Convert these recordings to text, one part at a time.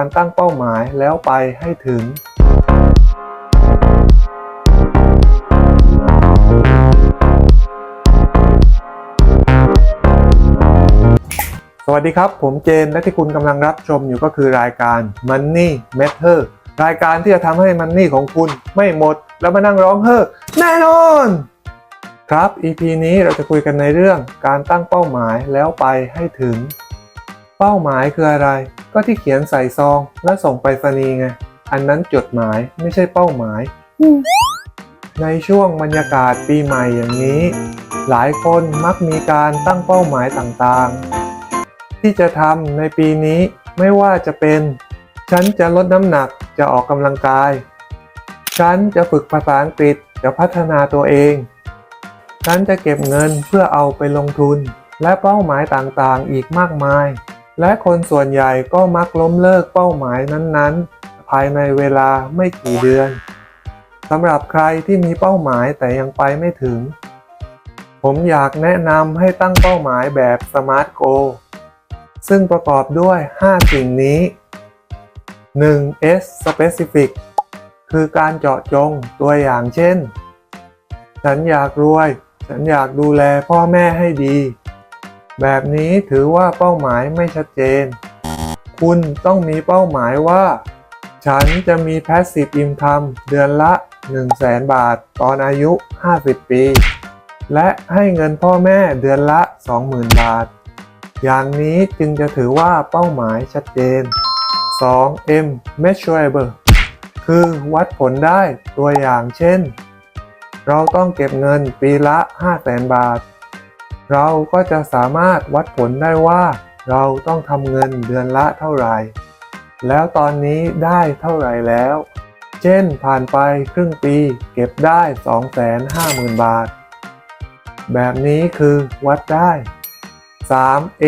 การตั้งเป้าหมายแล้วไปให้ถึงสวัสดีครับ ผมเจนและที่คุณกำลังรับชมอยู่ก็คือรายการ Money Matter รายการที่จะทำให้มันนี่ของคุณไม่หมด แล้วมานั่งร้องเฮ้อแน่นอน ครับ EP นี้เราจะคุยกันในเรื่องการตั้งเป้าหมายแล้วไปให้ถึง เป้าหมายคืออะไร ก็ที่เขียนใส่ซองแล้วส่งไปรษณีย์ไง อันนั้นจดหมายไม่ใช่เป้าหมาย ในช่วงบรรยากาศปีใหม่อย่างนี้ หลายคนมักมีการตั้งเป้าหมายต่างๆ ที่จะทำในปีนี้ไม่ว่าจะเป็น ฉันจะลดน้ำหนักจะออกกำลังกาย ฉันจะฝึกภาษาอังกฤษจะพัฒนาตัวเอง ฉันจะเก็บเงินเพื่อเอาไปลงทุนและเป้าหมายต่างๆ อีกมากมาย และคนส่วนใหญ่ก็มักล้มเลิกเป้าหมายนั้นๆ ภายในเวลาไม่กี่เดือนสำหรับใครที่มีเป้าหมายแต่ยังไปไม่ถึง ผมอยากแนะนำให้ตั้งเป้าหมายแบบ Smart Goal ซึ่งประกอบด้วย 5 สิ่งนี้ 1. S Specific คือการเจาะจงตัวอย่างเช่น ฉันอยากรวย ฉันอยากดูแลพ่อแม่ให้ดี แบบนี้ถือว่าเป้าหมายไม่ชัดเจน คุณต้องมีเป้าหมายว่า ฉันจะมี Passive Income เดือนละ 100,000 บาท ตอนอายุ 50 ปี และให้เงินพ่อแม่เดือนละ 20,000 บาท อย่างนี้จึงจะถือว่าเป้าหมายชัดเจน 2. M measurable คือวัดผลได้ตัวอย่างเช่น เราต้องเก็บเงินปีละ 500,000 บาท เราก็จะสามารถวัดผลได้ว่า เราต้องทำเงินเดือนละเท่าไหร่ แล้วตอนนี้ได้เท่าไหร่แล้ว เช่นผ่านไปครึ่งปีเก็บได้ 250,000 บาท แบบนี้คือวัดได้ 3. A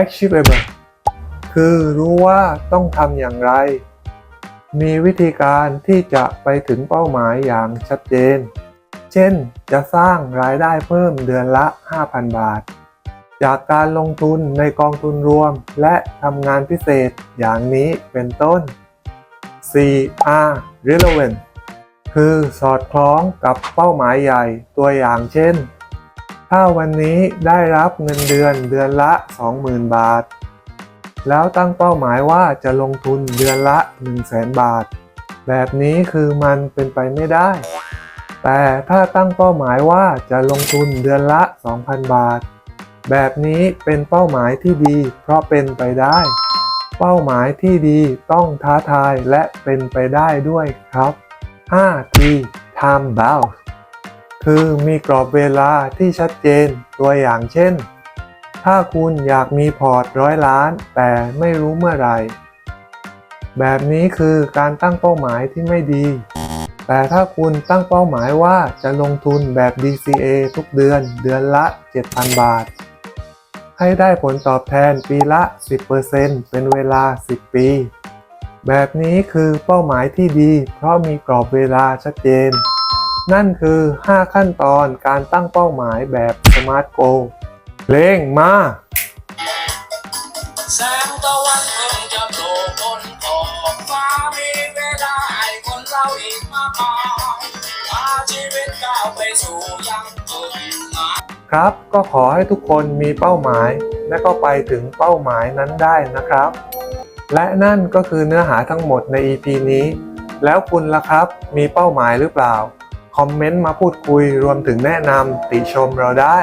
achievable คือรู้ว่าต้องทำอย่างไร มีวิธีการที่จะไปถึงเป้าหมายอย่างชัดเจน เช่น จะสร้างรายได้เพิ่มเดือนละ 5,000 บาท จากการลงทุนในกองทุนรวม และทำงานพิเศษอย่างนี้เป็นต้น 4R relevant คือสอดคล้องกับเป้าหมายใหญ่ตัวอย่างเช่น ถ้าวันนี้ได้รับเงินเดือนเดือนละ 20,000 บาท แล้วตั้งเป้าหมายว่าจะลงทุนเดือนละ 100,000บาท แบบนี้คือมันเป็นไปไม่ได้ แต่ถ้าตั้งเป้าหมายว่าจะลงทุนเดือนละ 2,000 บาท แบบนี้เป็นเป้าหมายที่ดี เพราะเป็นไปได้ เป้าหมายที่ดีต้องท้าทายและเป็นไปได้ด้วยครับ 5T Time Bound คือมีกรอบเวลาที่ชัดเจนตัวอย่างเช่น ถ้าคุณอยากมีพอร์ตร้อยล้าน แต่ไม่รู้เมื่อไหร่ แบบนี้คือการตั้งเป้าหมายที่ไม่ดี แต่ถ้าคุณตั้งเป้าหมายว่าจะลงทุนแบบ DCA ทุกเดือนเดือนละ 7,000 บาท ให้ได้ผลตอบแทนปีละ 10%เป็นเวลา 10 ปี แบบนี้คือเป้าหมายที่ดี เพราะมีกรอบเวลาชัดเจน นั่นคือ 5 ขั้นตอนการตั้งเป้าหมายแบบ Smart Goal เพลงมาแสงตะวัน อีกมากมายพาชีวิตก้าวไปสู่ยังจุดหมายครับ ก็ขอให้ทุกคนมีเป้าหมาย และก็ไปถึงเป้าหมายนั้นได้นะครับ และนั่นก็คือเนื้อหาทั้งหมดใน EP นี้ แล้วคุณล่ะครับมีเป้าหมายหรือเปล่า คอมเมนต์มาพูดคุยรวมถึงแนะนำติชมเราได้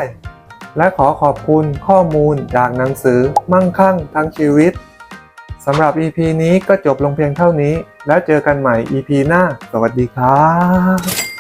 และขอขอบคุณข้อมูลจากหนังสือมั่งคั่งทั้งชีวิต สำหรับ EP นี้ก็จบลงเพียงเท่านี้ แล้วเจอกันใหม่ EP หน้า สวัสดีครับ